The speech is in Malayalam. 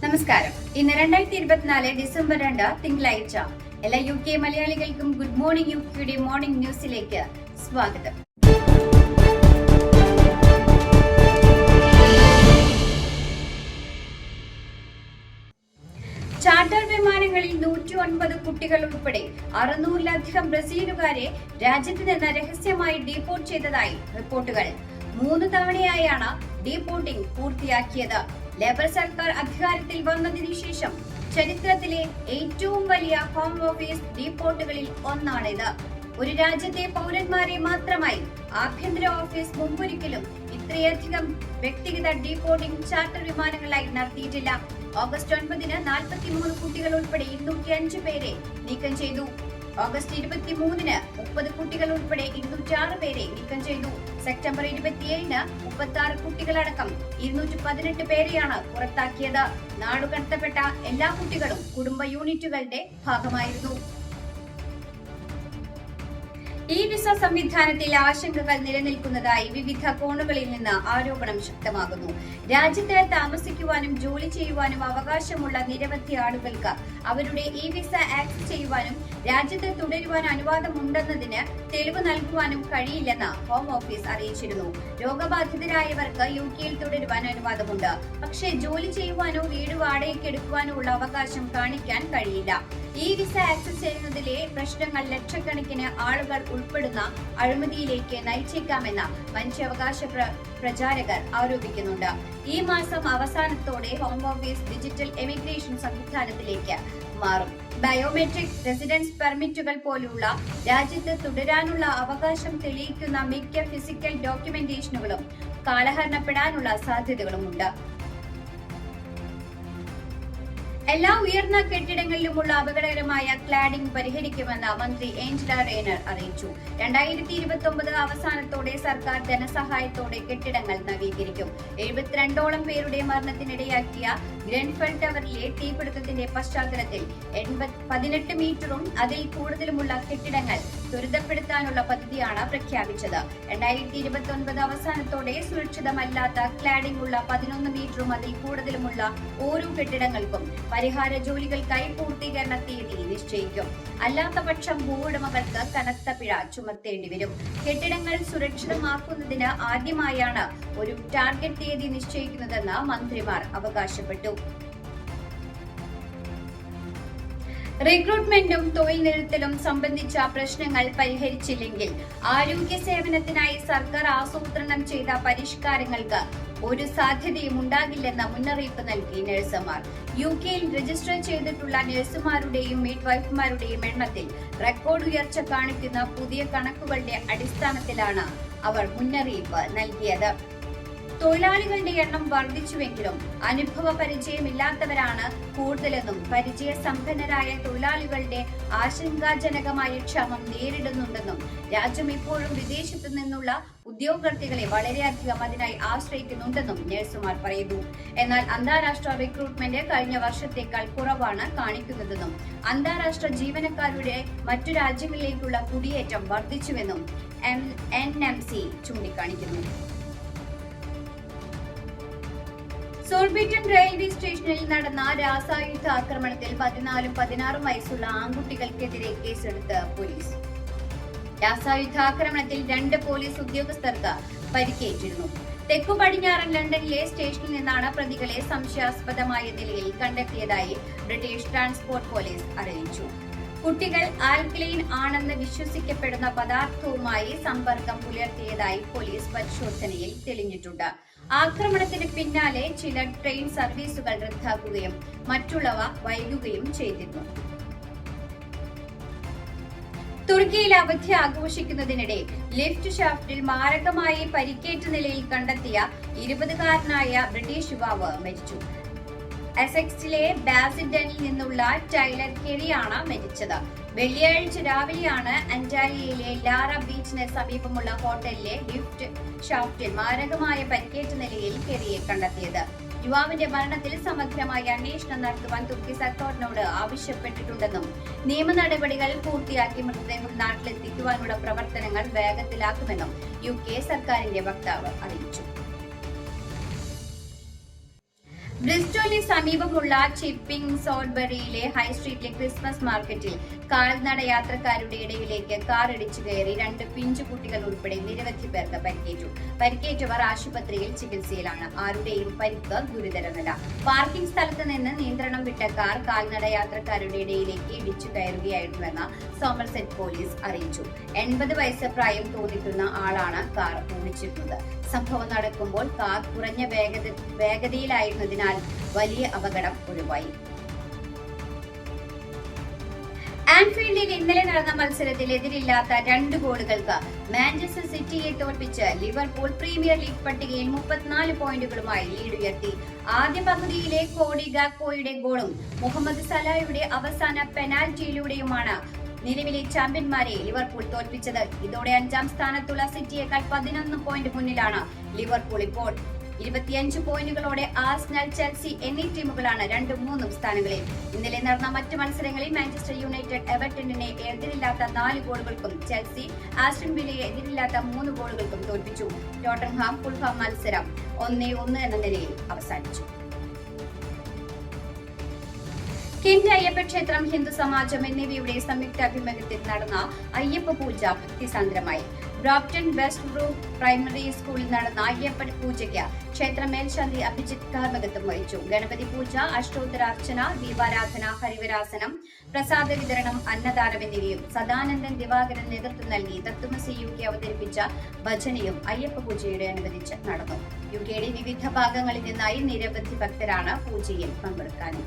നമസ്കാരം. ഇന്ന് രണ്ടായിരത്തി ഇരുപത്തിനാല് ഡിസംബർ രണ്ട് തിങ്കളാഴ്ച. എല്ലാ യു കെ മലയാളികൾക്കും ഗുഡ് മോർണിംഗ് യു കെയുടെ മോർണിംഗ് ന്യൂസിലേക്ക് സ്വാഗതം. ചാർട്ടർ വിമാനങ്ങളിൽ നൂറ്റി ഒൻപത് കുട്ടികൾ ഉൾപ്പെടെ അറുന്നൂറിലധികം ബ്രസീലുകാരെ രാജ്യത്ത് നിന്ന് രഹസ്യമായി ഡീപ്പോർട്ട് ചെയ്തതായി റിപ്പോർട്ടുകൾ. മൂന്ന് തവണയായാണ് ഡീപ്പോർട്ടിംഗ് പൂർത്തിയാക്കിയത്. ലേബർ സർക്കാർ അധികാരത്തിൽ വന്നതിനു ശേഷം ചരിത്രത്തിലെ ഏറ്റവും വലിയ ഹോം ഓഫീസ് ഡീപ്പോർട്ടുകളിൽ ഒന്നാണിത്. ഒരു രാജ്യത്തെ പൗരന്മാരെ മാത്രമായി ആഭ്യന്തര ഓഫീസ് മുമ്പൊരിക്കലും ഇത്രയധികം വ്യക്തിഗത ഡീപോർട്ടിംഗ് ചാർട്ടർ വിമാനങ്ങളായി നടത്തിയിട്ടില്ല. ഓഗസ്റ്റ് ഒൻപതിന് നാൽപ്പത്തിമൂന്ന് കുട്ടികൾ ഉൾപ്പെടെ ഇരുന്നൂറ്റി അഞ്ച് പേരെ നീക്കം ചെയ്തു. ഓഗസ്റ്റ് ഇരുപത്തി മൂന്നിന് മുപ്പത് കുട്ടികൾ ഉൾപ്പെടെ ഇരുന്നൂറ്റി ആറ് പേരെ നീക്കം ചെയ്തു. സെപ്റ്റംബർ ഇരുപത്തിയേഴിന് മുപ്പത്തി ആറ് കുട്ടികളടക്കം ഇരുന്നൂറ്റി പതിനെട്ട് പേരെയാണ് പുറത്താക്കിയത്. നാടുകടത്തപ്പെട്ട എല്ലാ കുട്ടികളും കുടുംബ യൂണിറ്റുകളുടെ ഭാഗമായിരുന്നു. ഈ വിസ സംവിധാനത്തിൽ ആശങ്കകൾ നിലനിൽക്കുന്നതായി വിവിധ കോണുകളിൽ നിന്ന് ആരോപണം ശക്തമാകുന്നു. രാജ്യത്ത് താമസിക്കുവാനും ജോലി ചെയ്യുവാനും അവകാശമുള്ള നിരവധി ആളുകൾക്ക് അവരുടെ ഇ വിസ ആക്സസ് ചെയ്യുവാനും രാജ്യത്ത് തുടരുവാൻ അനുവാദമുണ്ടെന്നതിന് തെളിവ് നൽകുവാനും കഴിയില്ലെന്ന് ഹോം ഓഫീസ് അറിയിച്ചിരുന്നു. രോഗബാധിതരായവർക്ക് യു കെയിൽ തുടരുവാൻ അനുവാദമുണ്ട്. പക്ഷേ ജോലി ചെയ്യുവാനോ വീട് വാടകയ്ക്ക് എടുക്കുവാനോ ഉള്ള അവകാശം കാണിക്കാൻ കഴിയില്ല. ഈ വിസ ആക്സസ് ചെയ്യുന്നതിലെ പ്രശ്നങ്ങൾ ലക്ഷക്കണക്കിന് ആളുകൾ ഉൾപ്പെടുന്ന അഴിമതിയിലേക്ക് നയിച്ചേക്കാമെന്ന് മനുഷ്യാവകാശ പ്രചാരകർ ആരോപിക്കുന്നുണ്ട്. ഈ മാസം അവസാനത്തോടെ ഹോം ഓഫീസ് ഡിജിറ്റൽ എമിഗ്രേഷൻ സംവിധാനത്തിലേക്ക് മാറും. ബയോമെട്രിക് റെസിഡൻസ് പെർമിറ്റുകൾ പോലുള്ള രാജ്യത്ത് തുടരാനുള്ള അവകാശം തെളിയിക്കുന്ന മിക്ക ഫിസിക്കൽ ഡോക്യുമെന്റേഷനുകളും കാലഹരണപ്പെടാനുള്ള സാധ്യതകളുമുണ്ട്. എല്ലാ ഉയർന്ന കെട്ടിടങ്ങളിലുമുള്ള അപകടകരമായ ക്ലാഡിംഗ് പരിഹരിക്കുമെന്ന് മന്ത്രി ഏഞ്ചല റേനർ അറിയിച്ചു. രണ്ടായിരത്തി ഇരുപത്തി ഒമ്പത് അവസാനത്തോടെ സർക്കാർ ധനസഹായത്തോടെ കെട്ടിടങ്ങൾ നവീകരിക്കും. എഴുപത്തിരണ്ടോളം പേരുടെ മരണത്തിനിടയാക്കിയ ഗ്രൻഫെൽ ടവറിലെ തീപിടുത്തത്തിന്റെ പശ്ചാത്തലത്തിൽ പതിനെട്ട് മീറ്ററും അതിൽ കൂടുതലുമുള്ള കെട്ടിടങ്ങൾ ത്വരിതപ്പെടുത്താനുള്ള പദ്ധതിയാണ് പ്രഖ്യാപിച്ചത്. രണ്ടായിരത്തി ഇരുപത്തി ഒൻപത് അവസാനത്തോടെ സുരക്ഷിതമല്ലാത്ത ക്ലാഡിംഗ് ഉള്ള പതിനൊന്ന് മീറ്ററും അതിൽ കൂടുതലുമുള്ള ഓരോ കെട്ടിടങ്ങൾക്കും പരിഹാര ജോലികൾക്കായി പൂർത്തീകരണ തീയതി നിശ്ചയിക്കും. അല്ലാത്ത പക്ഷം ഭൂവുടമകൾക്ക് കനത്ത പിഴ ചുമത്തേണ്ടി വരും. കെട്ടിടങ്ങൾ സുരക്ഷിതമാക്കുന്നതിന് ആദ്യമായാണ് ഒരു ടാർഗറ്റ് തീയതി നിശ്ചയിക്കുന്നതെന്ന് മന്ത്രിമാർ അവകാശപ്പെട്ടു. റിക്രൂട്ട്മെന്റും തൊഴിൽ നിരത്തലും സംബന്ധിച്ച പ്രശ്നങ്ങൾ പരിഹരിച്ചില്ലെങ്കിൽ ആരോഗ്യ സേവനത്തിനായി സർക്കാർ ആസൂത്രണം ചെയ്ത പരിഷ്കാരങ്ങൾക്ക് ഒരു സാധ്യതയും ഉണ്ടാകില്ലെന്ന മുന്നറിയിപ്പ് നൽകി നഴ്സുമാർ. യു കെയിൽ രജിസ്റ്റർ ചെയ്തിട്ടുള്ള നഴ്സുമാരുടെയും മിഡ്വൈഫുമാരുടെയും എണ്ണത്തിൽ റെക്കോർഡ് ഉയർച്ച കാണിക്കുന്ന പുതിയ കണക്കുകളുടെ അടിസ്ഥാനത്തിലാണ് അവർ മുന്നറിയിപ്പ് നൽകിയത്. തൊഴിലാളികളുടെ എണ്ണം വർദ്ധിച്ചുവെങ്കിലും അനുഭവ പരിചയമില്ലാത്തവരാണ് കൂടുതലെന്നും പരിചയ സമ്പന്നരായ തൊഴിലാളികളുടെ ആശങ്കാജനകമായ ക്ഷാമം നേരിടുന്നുണ്ടെന്നും രാജ്യം ഇപ്പോഴും വിദേശത്തു നിന്നുള്ള ഉദ്യോഗാർത്ഥികളെ വളരെയധികം അതിനായി ആശ്രയിക്കുന്നുണ്ടെന്നും നഴ്സുമാർ പറയുന്നു. എന്നാൽ അന്താരാഷ്ട്ര റിക്രൂട്ട്മെന്റ് കഴിഞ്ഞ വർഷത്തേക്കാൾ കുറവാണ് കാണിക്കുന്നതെന്നും അന്താരാഷ്ട്ര ജീവനക്കാരുടെ മറ്റു രാജ്യങ്ങളിലേക്കുള്ള കുടിയേറ്റം വർദ്ധിച്ചുവെന്നും എൻ എം സി ചൂണ്ടിക്കാണിക്കുന്നു. സോൾബിറ്റൺ റെയിൽവേ സ്റ്റേഷനിൽ നടന്ന രാസായുധ ആക്രമണത്തിൽ പതിനാലും പതിനാറും വയസ്സുള്ള ആൺകുട്ടികൾക്കെതിരെ കേസെടുത്ത് പോലീസ്. രാസായുധ ആക്രമണത്തിൽ രണ്ട് പോലീസ് ഉദ്യോഗസ്ഥർക്ക് പരിക്കേറ്റിരുന്നു. തെക്കു പടിഞ്ഞാറൻ ലണ്ടനിലെ സ്റ്റേഷനിൽ നിന്നാണ് പ്രതികളെ സംശയാസ്പദമായ നിലയിൽ കണ്ടെത്തിയതായി ബ്രിട്ടീഷ് ട്രാൻസ്പോർട്ട് പോലീസ് അറിയിച്ചു. കുട്ടികൾ ആൽക്കലൈൻ ആണെന്ന് വിശ്വസിക്കപ്പെടുന്ന പദാർത്ഥവുമായി സമ്പർക്കം പുലർത്തിയതായി പോലീസ് പരിശോധനയിൽ തെളിഞ്ഞിട്ടുണ്ട്. ആക്രമണത്തിന് പിന്നാലെ ചില ട്രെയിൻ സർവീസുകൾ റദ്ദാക്കുകയും മറ്റുള്ളവ വൈകുകയും ചെയ്തിരുന്നു. തുർക്കിയിൽ അവധി ആഘോഷിക്കുന്നതിനിടെ ലിഫ്റ്റ് ഷാഫ്റ്റിൽ മാരകമായി പരിക്കേറ്റ നിലയിൽ കണ്ടെത്തിയ ഇരുപതുകാരനായ ബ്രിട്ടീഷ് യുവാവ് മരിച്ചു. എസെക്സിലെ ബാസിഡനിൽ നിന്നുള്ള ടൈലർ കെറിയാണ് മരിച്ചത്. വെള്ളിയാഴ്ച രാവിലെയാണ് അന്റാലിയയിലെ ലാറ ബീച്ചിന് സമീപമുള്ള ഹോട്ടലിലെ ലിഫ്റ്റ് ഷാഫ്റ്റിൽ മാരകമായ പരിക്കേറ്റ നിലയിൽ കെറിയെ കണ്ടെത്തിയത്. യുവാവിന്റെ മരണത്തിൽ സമഗ്രമായ അന്വേഷണം നടത്തുവാൻ തുർക്കി സർക്കാരിനോട് ആവശ്യപ്പെട്ടിട്ടുണ്ടെന്നും നിയമ നടപടികൾ പൂർത്തിയാക്കി മൃതദേഹം നാട്ടിലെത്തിക്കുവാനുള്ള പ്രവർത്തനങ്ങൾ വേഗത്തിലാക്കുമെന്നും യു കെ സർക്കാരിന്റെ വക്താവ് അറിയിച്ചു. ബ്രിസ്റ്റോളിന് സമീപമുള്ള ചിപ്പിംഗ് സോൺബറിയിലെ ഹൈ സ്ട്രീറ്റിലെ ക്രിസ്മസ് മാർക്കറ്റിൽ കാൽനട യാത്രക്കാരുടെ ഇടയിലേക്ക് കാർ ഇടിച്ചു കയറി രണ്ട് പിഞ്ചു കുട്ടികൾ ഉൾപ്പെടെ നിരവധി പേർക്ക് പരിക്കേറ്റു. പരിക്കേറ്റവർ ആശുപത്രിയിൽ ചികിത്സയിലാണ്. ആരുടെയും പരിക്ക് ഗുരുതരമല്ല. പാർക്കിംഗ് സ്ഥലത്ത് നിന്ന് നിയന്ത്രണം വിട്ട കാർ കാൽനട യാത്രക്കാരുടെ ഇടയിലേക്ക് ഇടിച്ചു കയറുകയായിരുന്നുവെന്ന് സോമർസെറ്റ് പോലീസ് അറിയിച്ചു. എൺപത് വയസ്സ് പ്രായം തോന്നിക്കുന്ന ആളാണ് കാർ ഓടിച്ചിരുന്നത്. സംഭവം നടക്കുമ്പോൾ കാർ കുറഞ്ഞ വേഗത വേഗതയിലായിരുന്നതിനാൽ വലിയ അപകടം ഒഴിവായി. ആൻഫീൽഡിൽ ഇന്നലെ നടന്ന മത്സരത്തിൽ എതിരില്ലാത്ത രണ്ട് ഗോളുകൾക്ക് മാഞ്ചസ്റ്റർ സിറ്റിയെ തോൽപ്പിച്ച് ലിവർപൂൾ പ്രീമിയർ ലീഗ് പട്ടികയിൽ മുപ്പത്തിനാല് പോയിന്റുകളുമായി ലീഡ് ഉയർത്തി ആദ്യ പകുതിയിലെ കോഡി ഗാക്കോയുടെ ഗോളും മുഹമ്മദ് സലായുടെ അവസാന പെനാൽറ്റിയിലൂടെയുമാണ് നിലവിലെ ചാമ്പ്യന്മാരെ ലിവർപൂൾ തോൽപ്പിച്ചത്. ഇതോടെ അഞ്ചാം സ്ഥാനത്തുള്ള സിറ്റിയേക്കാൾ പതിനൊന്ന് പോയിന്റ് മുന്നിലാണ് ലിവർപൂൾ ഇപ്പോൾ. ഇരുപത്തിയഞ്ച് പോയിന്റുകളോടെ ആസ്നൽ ചെൽസി എന്നീ ടീമുകളാണ് രണ്ടും മൂന്നും സ്ഥാനങ്ങളിൽ. ഇന്നലെ നടന്ന മറ്റു മത്സരങ്ങളിൽ മാഞ്ചസ്റ്റർ യുണൈറ്റഡ് എവർട്ടണിനെ എതിരില്ലാത്ത നാല് ഗോളുകൾക്കും ചെൽസി ആസ്റ്റൺ വില്ലയെ എതിരില്ലാത്ത മൂന്ന് ഗോളുകൾക്കും തോൽപ്പിച്ചു. ടോട്ടൻഹാം ഫുൾഹാം മത്സരം ഒന്നേ ഒന്ന് എന്ന നിലയിൽ അവസാനിച്ചു. കിൻഡ് അയ്യപ്പ ക്ഷേത്രം ഹിന്ദു സമാജം എന്നിവയുടെ സംയുക്ത അഭിമുഖത്തിൽ നടന്ന അയ്യപ്പ പൂജ ഭക്തിസാന്ദ്രമായി. ബ്രോപ്റ്റൺ വെസ്റ്റ് ബ്രൂ പ്രൈമറി സ്കൂളിൽ നടന്ന അയ്യപ്പ പൂജയ്ക്ക് ക്ഷേത്ര മേൽശാന്തി അഭിജിത് കാർമകത്വം വഹിച്ചു. ഗണപതി പൂജ അഷ്ടോത്തരാർച്ചന ദീപാരാധന ഹരിവരാസനം പ്രസാദ വിതരണം അന്നദാനം എന്നിവയും സദാനന്ദൻ ദിവാകരൻ നേതൃത്വം നൽകി തത്വമസി യു കെ അവതരിപ്പിച്ച ഭജനയും അയ്യപ്പ പൂജയുടെ അനുബന്ധിച്ച് നടന്നു. യു കെയുടെ വിവിധ ഭാഗങ്ങളിൽ നിന്നായി നിരവധി ഭക്തരാണ് പൂജയിൽ പങ്കെടുക്കാനും